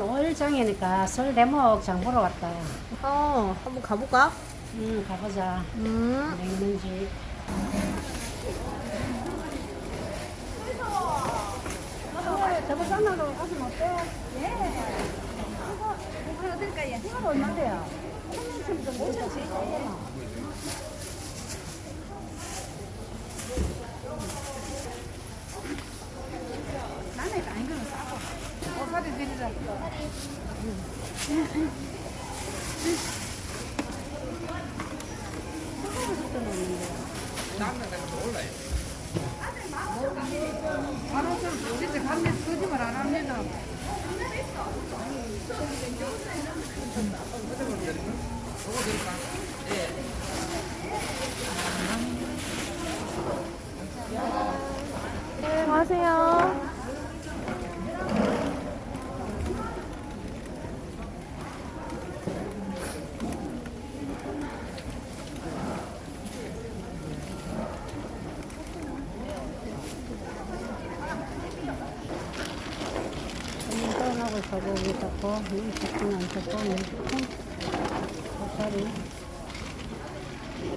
오늘 5일장이니까 설 대목 장 보러 왔다. 어, 한번 가볼까? 응, 가보자. 음. 뭐 있는지. 저거 짠나로 가슴 어때요? 예. 이거, 이거 어떨까요? 이거 얼마인데요? 천원쯤 좀 모자지. 나는 이거 아닌 거는 싸고. 오사리 드리자. 알아서 진짜 감내 거짓말 안 합니다. 네, 안녕하세요. 떠나고 소고기 잡고, 이 작품 안 잡고, 멸치, 고사리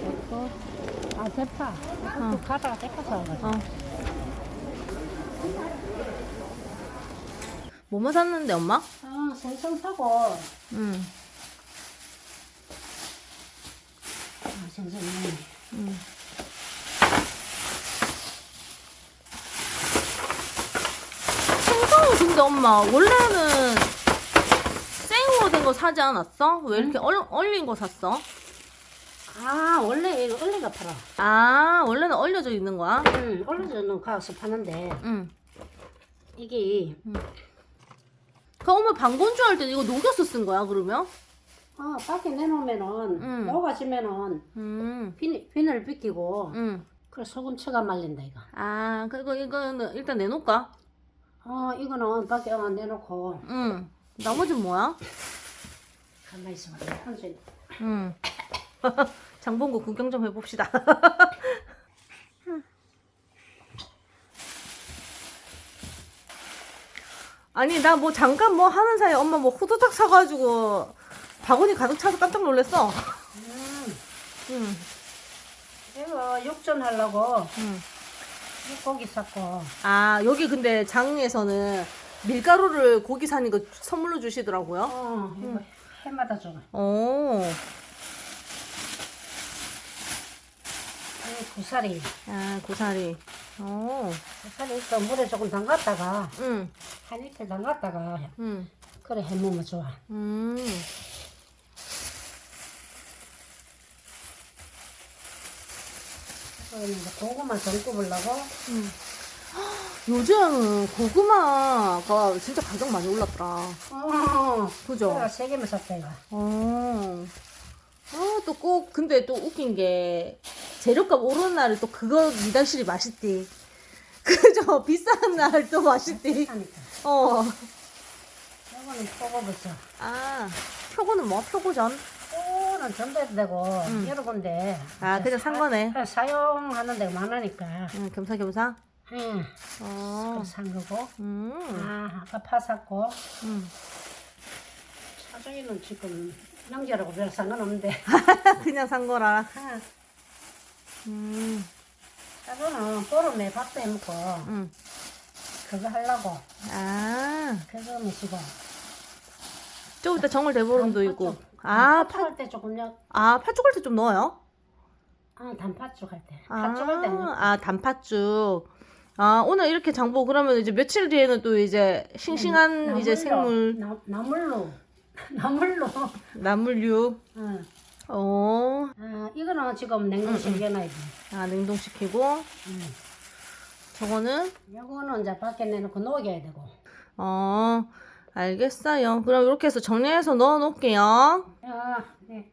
잡고, 아, 대파. 어. 가다가 대파 사와가지고. 어. 뭐뭐 샀는데, 엄마? 아, 생선 사고, 응. 아, 생선, 응은 근데 엄마, 원래는 생으로 된 거 사지 않았어? 왜 이렇게 얼, 얼린 거 샀어? 아, 원래 이거 얼리가 팔아. 아, 원래는 얼려져 있는 거야? 응, 얼려져는 가서 파는데, 응. 이게, 그 엄마 방건조 할 때 이거 녹여서 쓴 거야, 그러면? 아, 밖에 내놓으면은, 응. 녹아지면은, 음. 비, 비늘 벗기고, 응. 그래, 소금 쳐가 말린다, 이거. 아, 그거, 이거는 일단 내놓을까? 어, 이거는 밖에 어, 내놓고, 응. 나머지는 뭐야? 가만히 있어. 한수 응. 장본고 구경 좀 해봅시다. 아니, 나 뭐 잠깐 뭐 하는 사이 에 엄마 뭐 후두닥 사가지고 바구니 가득 차서 깜짝 놀랐어. 음, 응. 이거 육전 하려고 응. 고기 샀고, 아, 여기 근데 장에서는 밀가루를 고기 사는 거 선물로 주시더라고요. 어, 이거 해마다 줘. 오. 이 구사리. 아, 고사리. 오. 구사리 또 물에 조금 담갔다가, 응. 한 이틀 담갔다가, 응. 그래 해먹으면 좋아. 음. 그러면 이제 고구마 좀 구우려고, 요즘 고구마가 진짜 가격 많이 올랐더라. 어, 그죠? 내가 세 개만 샀다, 이거. 어. 아, 또 꼭, 근데 또 웃긴 게, 재료값 오르는 날에 또 그거 미달실이 맛있디. 그죠? 비싼 날 또 맛있디. 하니까. 어. 이거는 포고버섯. 아, 표고는 뭐? 표고전? 포는 전도해도 되고, 여러 군데. 아, 그냥 산 거네. 사- 사용하는 데가 많으니까. 응, 겸사겸사? 응, 어. 그래서 산 거고. 음. 아, 아까 파 샀고. 음. 사정이는 지금 명절하고 별 상관없는데. 그냥 산 거라. 아, 음. 사정은 보름에 밥도 해먹고, 음. 그거 하려고. 아. 그거 미시고. 좀 이따 정월 대보름도 단팥죽. 있고. 아, 파, 팥죽 할때 조금 요, 아, 팥죽 할 때 좀 넣어요? 아, 단팥죽 할 때. 아, 팥죽 할 때는. 아, 단팥죽. 아, 오늘 이렇게 장보 그러면 이제 며칠 뒤에는 또 이제 싱싱한 이제 생물 나, 나물로. 나물로. 나물류. 응. 어. 아, 이거는 지금 냉동실겨놔야 돼. 아, 냉동시키고 응. 저거는 요거는 이제 밖에 내놓고 녹여야 되고. 어. 알겠어요. 그럼 이렇게 해서 정리해서 넣어 놓을게요. 아, 네.